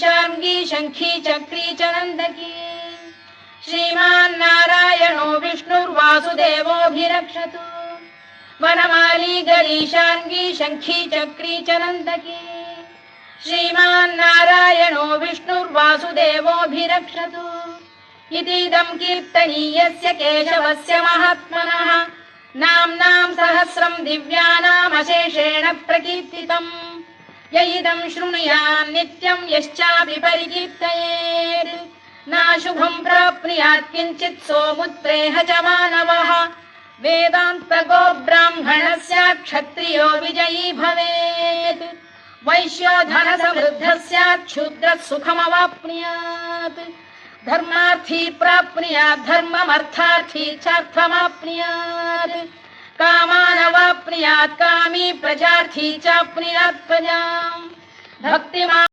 शङ्खी चक्री च नन्दकी श्रीमान्नारायणो विष्णुर्वासुदेवोऽभिरक्षतु वनमाली गणैशाङ्गी शङ्खी चक्री च नन्दकी श्रीमान्नारायणो विष्णुर्वासुदेवोऽभिरक्षतु इतीदम् कीर्तनीयस्य केशवस्य महात्मनः। नाम्नाम् सहस्रम् दिव्यानामशेषेण प्रकीर्तितम् य इदम् शृणुयान् नित्यम् यश्चापि परिकीर्तयेत् नाशुभम् प्राप्नुयात् किञ्चित् सोमुत्प्रेह च मानवः। वेदान्तगो ब्राह्मणः स्यात् क्षत्रियो विजयी भवेत्। वैश्यो धनसमृद्धः स्यात् क्षुद्रः सुखमवाप्नुयात्। धर्मार्थी प्राप्नुयात्, धर्ममर्थार्थी चार्थमाप्नुयात् कामानवाप्नुयात् कामी प्रजार्थी च प्रजा भक्तिमा